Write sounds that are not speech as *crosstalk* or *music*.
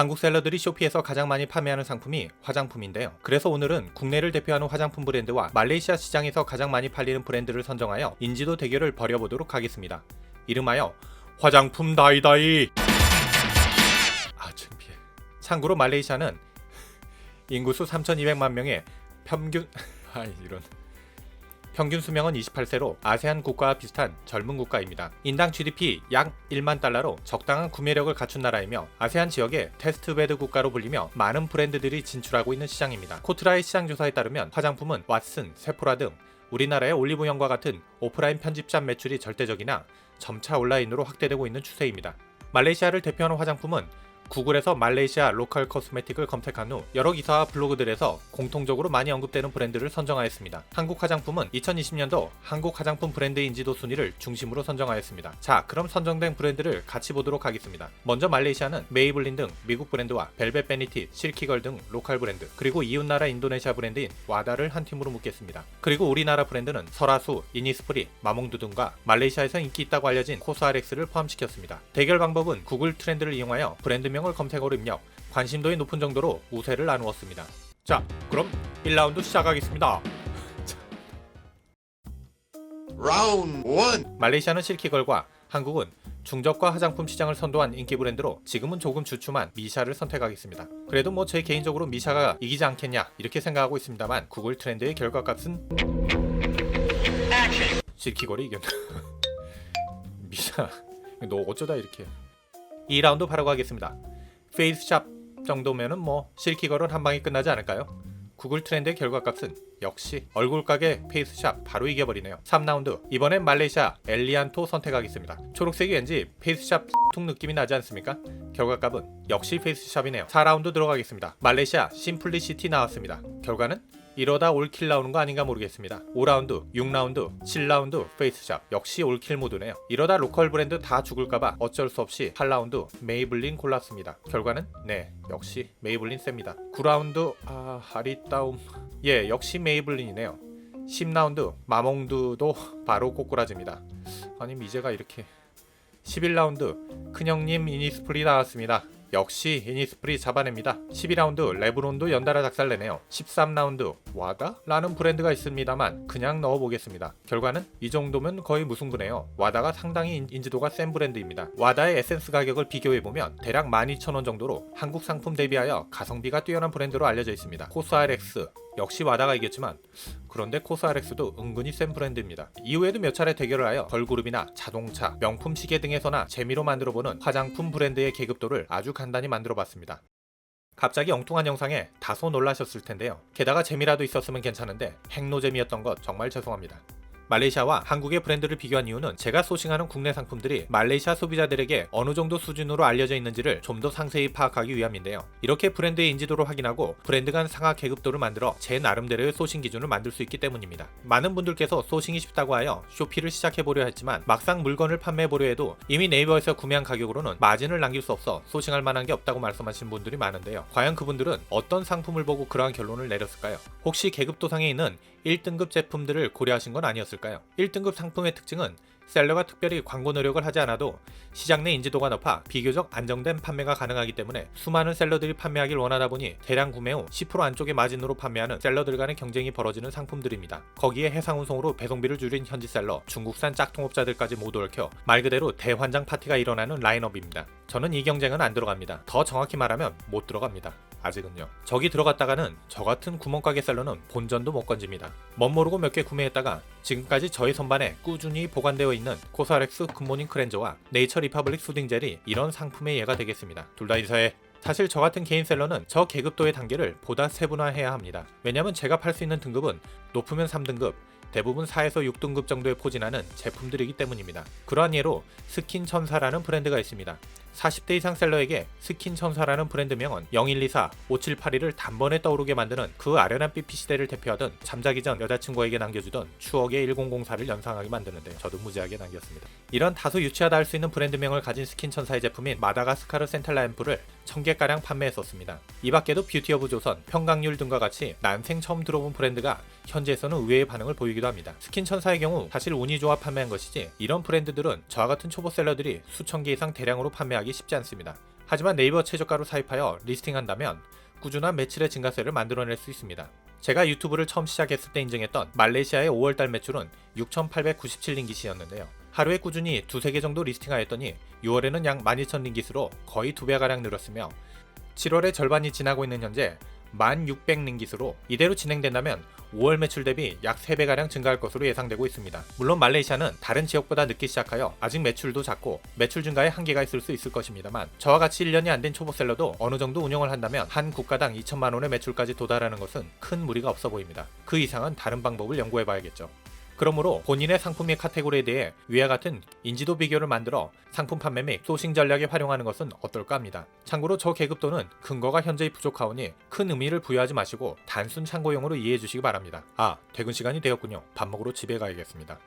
한국 셀러들이 쇼피에서 가장 많이 판매하는 상품이 화장품인데요. 그래서 오늘은 국내를 대표하는 화장품 브랜드와 말레이시아 시장에서 가장 많이 팔리는 브랜드를 선정하여 인지도 대결을 벌여보도록 하겠습니다. 이름하여 화장품 다이다이. 아 창피해. 참고로 말레이시아는 인구수 3,200만 명의 평균 *laughs* 아 이런 평균 수명은 28세로 아세안 국가와 비슷한 젊은 국가입니다. 인당 GDP 약 1만 달러로 적당한 구매력을 갖춘 나라이며 아세안 지역의 테스트베드 국가로 불리며 많은 브랜드들이 진출하고 있는 시장입니다. 코트라의 시장 조사에 따르면 화장품은 왓슨, 세포라 등 우리나라의 올리브영과 같은 오프라인 편집샵 매출이 절대적이나 점차 온라인으로 확대되고 있는 추세입니다. 말레이시아를 대표하는 화장품은 구글에서 말레이시아 로컬 코스메틱을 검색한 후 여러 기사와 블로그들에서 공통적으로 많이 언급되는 브랜드를 선정하였습니다. 한국 화장품은 2020년도 한국 화장품 브랜드 인지도 순위를 중심으로 선정하였습니다. 자, 그럼 선정된 브랜드를 같이 보도록 하겠습니다. 먼저 말레이시아는 메이블린 등 미국 브랜드와 벨벳 베니티, 실키걸 등 로컬 브랜드, 그리고 이웃나라 인도네시아 브랜드인 와다를 한 팀으로 묶겠습니다. 그리고 우리나라 브랜드는 설화수, 이니스프리, 마몽두 등과 말레이시아에서 인기 있다고 알려진 코스알엑스를 포함시켰습니다. 대결 방법은 구글 트렌드를 이용하여 브랜드명 을 검색어로 입력, 관심도의 높은 정도로 우세를 나누었습니다. 자, 그럼 1라운드 시작하겠습니다. *laughs* Round one. 말레이시아는 실키걸과 한국은 중저가 화장품 시장을 선도한 인기 브랜드로 지금은 조금 주춤한 미샤를 선택하겠습니다. 그래도 뭐 제 개인적으로 미샤가 이기지 않겠냐 이렇게 생각하고 있습니다만 구글 트렌드의 결과값은 실키걸이 이겼네. *laughs* 미샤 너 어쩌다 이렇게 2라운드 바로 가겠습니다. 페이스샵 정도면은 뭐 실키걸은 한 방에 끝나지 않을까요? 구글 트렌드의 결과값은 역시 얼굴 가게 페이스샵 바로 이겨버리네요. 3라운드 이번엔 말레이시아 엘리안토 선택하겠습니다. 초록색이 왠지 페이스샵 툭 느낌이 나지 않습니까? 결과값은 역시 페이스샵이네요. 4라운드 들어가겠습니다. 말레이시아 심플리시티 나왔습니다. 결과는 이러다 올킬 나오는 거 아닌가 모르겠습니다. 5라운드, 6라운드, 7라운드 페이스샵 역시 올킬 모드네요. 이러다 로컬 브랜드 다 죽을까봐 어쩔 수 없이 8라운드 메이블린 골랐습니다. 결과는 네 역시 메이블린 셉니다. 9라운드 아 아리따움 예 역시 메이블린이네요. 10라운드 마몽두도 바로 꼬꾸라집니다. 아니 미제가 이렇게 11라운드 큰형님 이니스프리 나왔습니다. 역시 이니스프리 잡아냅니다. 12라운드 레브론도 연달아 작살내네요. 13라운드 와다? 라는 브랜드가 있습니다만 그냥 넣어보겠습니다. 결과는 이 정도면 거의 무승부네요. 와다가 상당히 인- 인지도가 센 브랜드입니다. 와다의 에센스 가격을 비교해보면 대략 12,000원 정도로 한국 상품 대비하여 가성비가 뛰어난 브랜드로 알려져 있습니다. 코스알엑스 역시 와다가 이겼지만 그런데 코스알엑스도 은근히 센 브랜드입니다. 이후에도 몇 차례 대결을 하여 걸그룹이나 자동차, 명품 시계 등에서나 재미로 만들어보는 화장품 브랜드의 계급도를 아주 간단히 만들어봤습니다. 갑자기 엉뚱한 영상에 다소 놀라셨을 텐데요. 게다가 재미라도 있었으면 괜찮은데 핵노잼이었던 것 정말 죄송합니다. 말레이시아와 한국의 브랜드를 비교한 이유는 제가 소싱하는 국내 상품들이 말레이시아 소비자들에게 어느 정도 수준으로 알려져 있는지를 좀 더 상세히 파악하기 위함인데요. 이렇게 브랜드의 인지도를 확인하고 브랜드 간 상하 계급도를 만들어 제 나름대로의 소싱 기준을 만들 수 있기 때문입니다. 많은 분들께서 소싱이 쉽다고 하여 쇼피를 시작해보려 했지만 막상 물건을 판매해보려 해도 이미 네이버에서 구매한 가격으로는 마진을 남길 수 없어 소싱할 만한 게 없다고 말씀하신 분들이 많은데요. 과연 그분들은 어떤 상품을 보고 그러한 결론을 내렸을까요? 혹시 계급도상에 있는 1등급 제품들을 고려하신 건 아니었을까요? 1등급 상품의 특징은 셀러가 특별히 광고 노력을 하지 않아도 시장 내 인지도가 높아 비교적 안정된 판매가 가능하기 때문에 수많은 셀러들이 판매하길 원하다 보니 대량 구매 후 10% 안쪽의 마진으로 판매하는 셀러들 간의 경쟁이 벌어지는 상품들입니다. 거기에 해상 운송으로 배송비를 줄인 현지 셀러, 중국산 짝퉁업자들까지 모두 얽혀 말 그대로 대환장 파티가 일어나는 라인업입니다. 저는 이 경쟁은 안 들어갑니다. 더 정확히 말하면 못 들어갑니다. 아직은요. 저기 들어갔다가는 저 같은 구멍가게 셀러는 본전도 못 건집니다. 멋모르고 몇 개 구매했다가 지금까지 저희 선반에 꾸준히 보관되어 있는 코스알엑스 굿모닝 클렌저와 네이처 리퍼블릭 수딩 젤이 이런 상품의 예가 되겠습니다. 둘 다 인사해. 사실 저 같은 개인 셀러는 저 계급도의 단계를 보다 세분화해야 합니다. 왜냐면 제가 팔 수 있는 등급은 높으면 3등급, 대부분 4에서 6등급 정도에 포진하는 제품들이기 때문입니다. 그러한 예로 스킨 천사라는 브랜드가 있습니다. 40대 이상 셀러에게 스킨 천사라는 브랜드명은 0124, 5782를 단번에 떠오르게 만드는 그 아련한 삐삐 시대를 대표하던 잠자기 전 여자친구에게 남겨주던 추억의 1004를 연상하게 만드는데 저도 무지하게 남겼습니다. 이런 다소 유치하다 할 수 있는 브랜드명을 가진 스킨 천사의 제품인 마다가스카르 센탈라 앰플을 1000개가량 판매했었습니다. 이 밖에도 뷰티 오브 조선, 평강률 등과 같이 난생 처음 들어본 브랜드가 현지에서는 의외의 반응을 보이기도 합니다. 스킨 천사의 경우 사실 운이 좋아 판매한 것이지 이런 브랜드들은 저와 같은 초보 셀러들이 수천 개 이상 대량으로 판매 하기 쉽지 않습니다. 하지만 네이버 최저가로 사입하여 리스팅한다면 꾸준한 매출의 증가세를 만들어낼 수 있습니다. 제가 유튜브를 처음 시작했을 때 인증했던 말레이시아의 5월달 매출은 6,897링깃이었는데요. 하루에 꾸준히 두세 개 정도 리스팅하였더니 6월에는 약 12,000링깃으로 거의 두 배가량 늘었으며 7월의 절반이 지나고 있는 현재 1,600링깃으로 이대로 진행된다면 5월 매출 대비 약 3배가량 증가할 것으로 예상되고 있습니다. 물론 말레이시아는 다른 지역보다 늦게 시작하여 아직 매출도 작고 매출 증가에 한계가 있을 수 있을 것입니다만 저와 같이 1년이 안 된 초보셀러도 어느 정도 운영을 한다면 한 국가당 2천만 원의 매출까지 도달하는 것은 큰 무리가 없어 보입니다. 그 이상은 다른 방법을 연구해 봐야겠죠. 그러므로 본인의 상품의 카테고리에 대해 위와 같은 인지도 비교를 만들어 상품 판매 및 소싱 전략에 활용하는 것은 어떨까 합니다. 참고로 저 계급도는 근거가 현저히 부족하오니 큰 의미를 부여하지 마시고 단순 참고용으로 이해해 주시기 바랍니다. 아, 퇴근 시간이 되었군요. 밥 먹으러 집에 가야겠습니다.